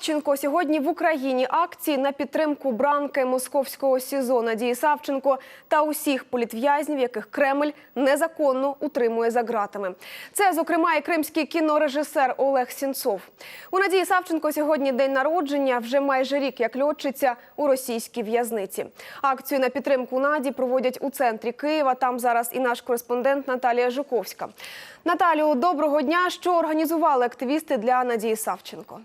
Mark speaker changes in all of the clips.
Speaker 1: Савченко сьогодні в Україні акції на підтримку бранки московського СІЗО Надії Савченко та усіх політв'язнів, яких Кремль незаконно утримує за ґратами. Це, зокрема, і кримський кінорежисер Олег Сінцов. У Надії Савченко сьогодні день народження. Вже майже рік як льотчиця у російській в'язниці. Акцію на підтримку Наді проводять у центрі Києва. Там зараз і наш кореспондент Наталія Жуковська. Наталію, доброго дня. Що організували активісти для Надії Савченко?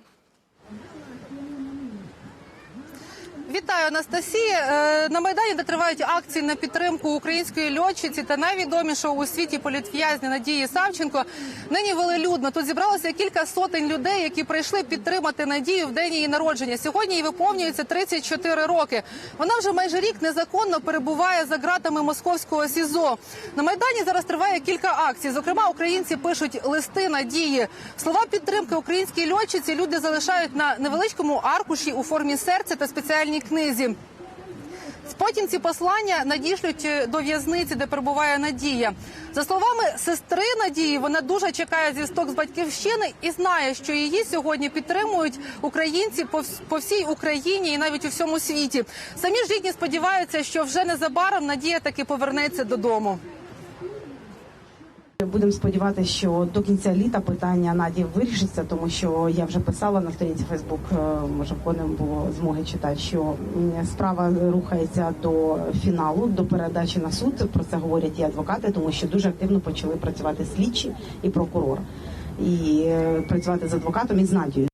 Speaker 2: Вітаю, Анастасія. Е, На Майдані, де тривають акції на підтримку української льотчиці та найвідомішого у світі політв'язня Надії Савченко, нині велелюдно. Тут зібралося кілька сотень людей, які прийшли підтримати Надію в день її народження. Сьогодні їй виповнюється 34 роки. Вона вже майже рік незаконно перебуває за ґратами московського СІЗО. На Майдані зараз триває кілька акцій. Зокрема, українці пишуть листи Надії. Слова підтримки українській льотчиці люди залишають на невеличкому аркуші у формі серця та спеціальній книзі. Потім ці послання надішлють е, до в'язниці, де перебуває Надія. За словами сестри Надії, вона дуже чекає зв'язок з батьківщини і знає, що її сьогодні підтримують українці по, вс- по всій Україні і навіть у всьому світі. Самі ж рідні сподіваються, що вже незабаром Надія таки повернеться додому.
Speaker 3: Будемо сподіватися, що до кінця літа питання Наді вирішиться, тому що я вже писала на сторінці Фейсбук, може в кого було змоги читати, що справа рухається до фіналу, до передачі на суд. Про це говорять і адвокати, тому що дуже активно почали працювати слідчі і прокурор, і е, працювати з адвокатом і з Надією.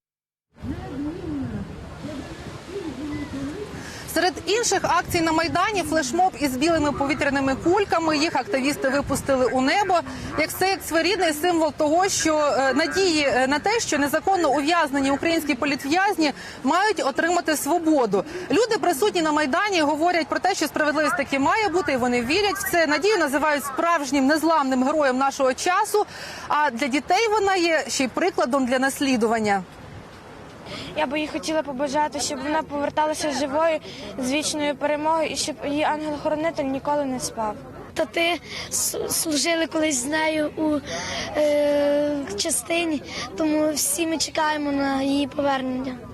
Speaker 2: Серед інших акцій на майдані флешмоб із білими повітряними кульками. Їх активісти випустили у небо. Як це як своєрідний символ того, що е, надії е, на те, що незаконно ув'язнені українські політв'язні мають отримати свободу. Люди присутні на майдані говорять про те, що справедливість таки має бути, і вони вірять в це. Надію називають справжнім незламним героєм нашого часу. А для дітей вона є ще й прикладом для наслідування.
Speaker 4: Я би їй хотіла побажати, щоб вона поверталася живою з вічною перемогою і щоб її ангел-хоронитель ніколи не спав.
Speaker 5: Тати служили колись з нею у е, частині, тому всі ми чекаємо на її повернення.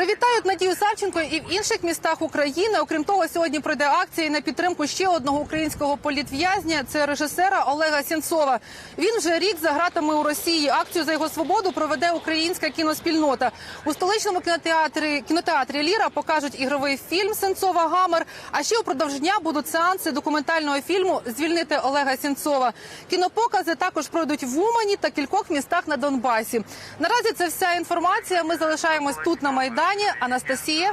Speaker 2: Привітають Надію Савченко і в інших містах України. Окрім того, сьогодні пройде акція на підтримку ще одного українського політв'язня. Це режисера Олега Сінцова. Він вже рік за гратами у Росії. Акцію за його свободу проведе українська кіноспільнота. У столичному кінотеатрі кінотеатрі Ліра покажуть ігровий фільм Сенцова Гамер. А ще упродовж дня будуть сеанси документального фільму Звільнити Олега Сінцова. Кінопокази також пройдуть в Умані та кількох містах на Донбасі. Наразі це вся інформація. Ми залишаємось тут на майдані. Анастасія.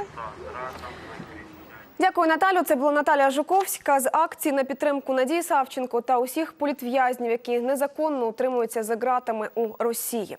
Speaker 1: Дякую, Наталю. Це була Наталя Жуковська з акції на підтримку Надії Савченко та усіх політв'язнів, які незаконно утримуються за ґратами у Росії.